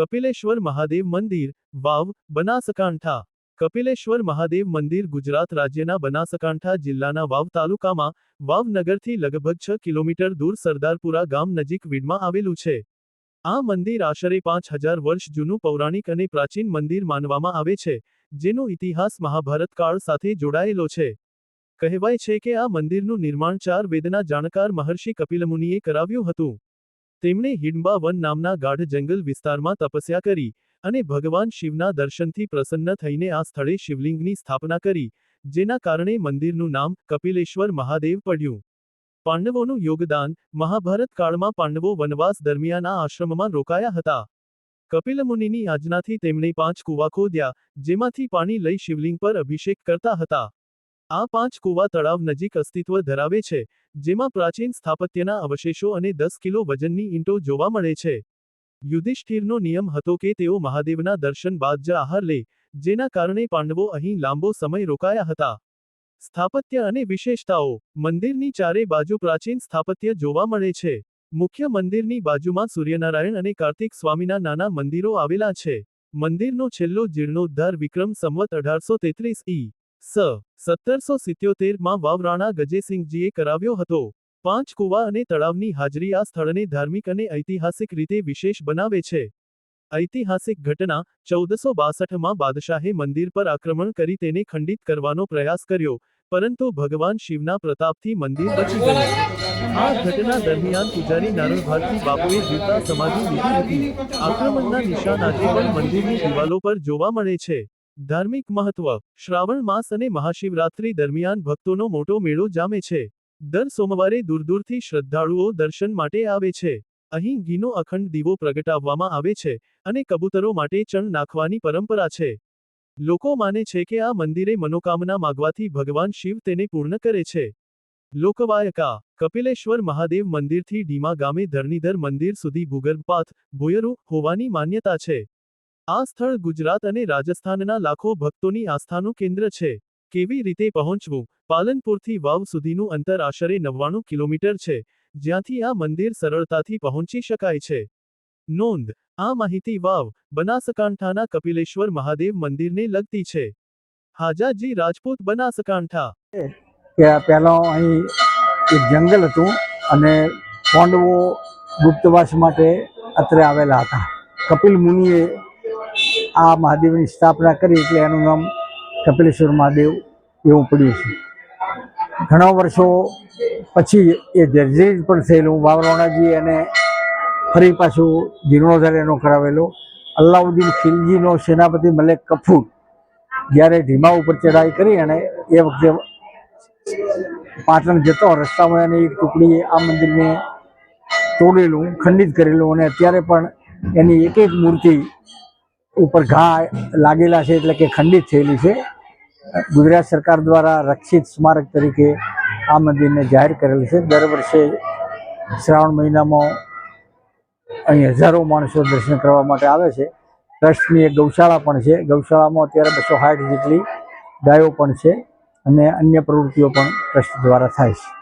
કપિલેશ્વર મહાદેવ મંદિર, વાવ, બનાસકાંઠા. કપિલેશ્વર મહાદેવ મંદિર ગુજરાત રાજ્યના બનાસકાંઠા જિલ્લાના વાવ તાલુકામાં, વાવનગરથી લગભગ છ કિલોમીટર દૂર સરદારપુરા ગામ નજીક વીડમાં આવેલું છે. આ મંદિર આશરે પાંચ હજાર વર્ષ જૂનું પૌરાણિક અને પ્રાચીન મંદિર માનવામાં આવે છે, જેનો ઇતિહાસ મહાભારત કાળ સાથે જોડાયેલો છે. કહેવાય છે કે આ મંદિરનું નિર્માણ ચાર વેદના જાણકાર મહર્ષિ કપિલમુનિએ કરાવ્યું હતું. તેમણે હિડમ્બા વન નામના ગાઢ જંગલ વિસ્તારમાં તપસ્યા કરી અને ભગવાન શિવના દર્શનથી પ્રસન્ન થઈને આ સ્થળે શિવલિંગની સ્થાપના કરી, જેના કારણે મંદિરનું નામ કપિલેશ્વર મહાદેવ પડ્યું. પાંડવોનું યોગદાન મહાભારત કાળમાં પાંડવો વનવાસ દરમિયાન આ આશ્રમમાં રોકાયા હતા. કપિલમુનિની આજ્ઞાથી તેમણે પાંચ કૂવા ખોદ્યા, જેમાંથી પાણી લઈ શિવલિંગ પર અભિષેક કરતા હતા. આ પાંચ કુવા તળાવ નજીક અસ્તિત્વ ધરાવે છે, જેમાં પ્રાચીન સ્થાપત્યના અવશેષો અને દસ કિલો વજનની ઈંટો જોવા મળે છે. યુધિષ્ઠિરનો નિયમ હતો કે તેઓ મહાદેવના દર્શન બાદ જ આહાર લે, જેના કારણે પાંડવો અહીં લાંબો સમય રોકાયા હતા. સ્થાપત્ય અને વિશેષતાઓ, મંદિરની ચારે બાજુ પ્રાચીન સ્થાપત્ય જોવા મળે છે. મુખ્ય મંદિરની બાજુમાં સૂર્યનારાયણ અને કાર્તિક સ્વામીના નાના મંદિરો આવેલા છે. મંદિરનો છેલ્લો જીર્ણોદ્ધાર વિક્રમ સંવત અઢારસો તેત્રીસ ઈ. સ સત્તરસો સિત્યોતેરમાં વાવરાણા ગજેસિંહજીએ કરાવ્યો હતો. પાંચ કુવા અને તળાવની હાજરી આ સ્થળને ધાર્મિક અને ઐતિહાસિક રીતે વિશેષ બનાવે છે. ઐતિહાસિક ઘટના ચૌદસો બાસઠમાં બાદશાહે મંદિર પર આક્રમણ કરી તેને ખંડિત કરવાનો પ્રયાસ કર્યો, પરંતુ ભગવાન શિવના પ્રતાપથી મંદિર બચી ગયું. આ ઘટના દરમિયાન પૂજારી નારણ ભારતી બાપુએ જીવતા સમાધિ લીધી હતી. આક્રમણના નિશાન આજે પણ મંદિરની દિવાલો પર જોવા મળે છે. ધાર્મિક મહત્વ, શ્રાવણ માસ અને મહાશિવરાત્રી દરમિયાન ભક્તોનો મોટો મેળો જામે છે. દર સોમવારે દૂર દૂરથી શ્રદ્ધાળુઓ દર્શન માટે આવે છે. અહીં ઘીનો અખંડ દીવો પ્રગટાવવામાં આવે છે અને કબૂતરો માટે ચણ નાખવાની પરંપરા છે. લોકો માને છે કે આ મંદિરે મનોકામના માગવાથી ભગવાન શિવ તેને પૂર્ણ કરે છે. લોકવાયકા, કપિલેશ્વર મહાદેવ મંદિરથી ડીમા ગામે ધરણીધર મંદિર સુધી ભૂગર્ભપાથ પાથ હોવાની માન્યતા છે. આ સ્થળ ગુજરાત અને રાજસ્થાનના લાખો ભક્તોની આસ્થાનું કેન્દ્ર છે. કેવી રીતે પહોંચવું? પાલનપુરથી વાવ સુધીનું અંતર આશરે નવ્વાણું કિલોમીટર છે, જ્યાંથી આ મંદિર સરળતાથી પહોંચી શકાય છે. નોંધ, આ માહિતી વાવ, બનાસકાંઠાના કપિલેશ્વર મહાદેવ મંદિરને લગતી છે. હાજાજી રાજપૂત બનાસકાંઠા. પહેલો અહીં એક જંગલ હતું અને પાંડવો ગુપ્તવાસ માટે અત્રે આવેલા હતા. કપિલ મુનિએ આ મહાદેવની સ્થાપના કરી એટલે એનું નામ કપિલેશ્વર મહાદેવ એવું પડ્યું છે. ઘણા વર્ષો પછી એ જર્જરિત પણ થયેલું. વાવરોણાજી અને ફરી પાછું જીર્ણોદ્ધાર એનો કરાવેલો. અલ્લાઉદ્દીન ખિલજીનો સેનાપતિ મલેક કફૂર જ્યારે ધીમા ઉપર ચઢાઈ કરી અને એ વખતે પાટણ જતો રસ્તામાં એની એક ટુકડીએ આ મંદિરને તોડેલું, ખંડિત કરેલું અને અત્યારે પણ એની એક એક મૂર્તિ ઉપર ઘા લાગેલા છે એટલે કે ખંડિત થયેલી છે. ગુજરાત સરકાર દ્વારા રક્ષિત સ્મારક તરીકે આ મંદિરને જાહેર કરેલ છે. દર વર્ષે શ્રાવણ મહિનામાં અહીં હજારો માણસો દર્શન કરવા માટે આવે છે. ટ્રસ્ટની એક ગૌશાળા પણ છે. ગૌશાળામાં અત્યારે બસો સાઠ જેટલી ગાયો પણ છે અને અન્ય પ્રવૃત્તિઓ પણ ટ્રસ્ટ દ્વારા થાય છે.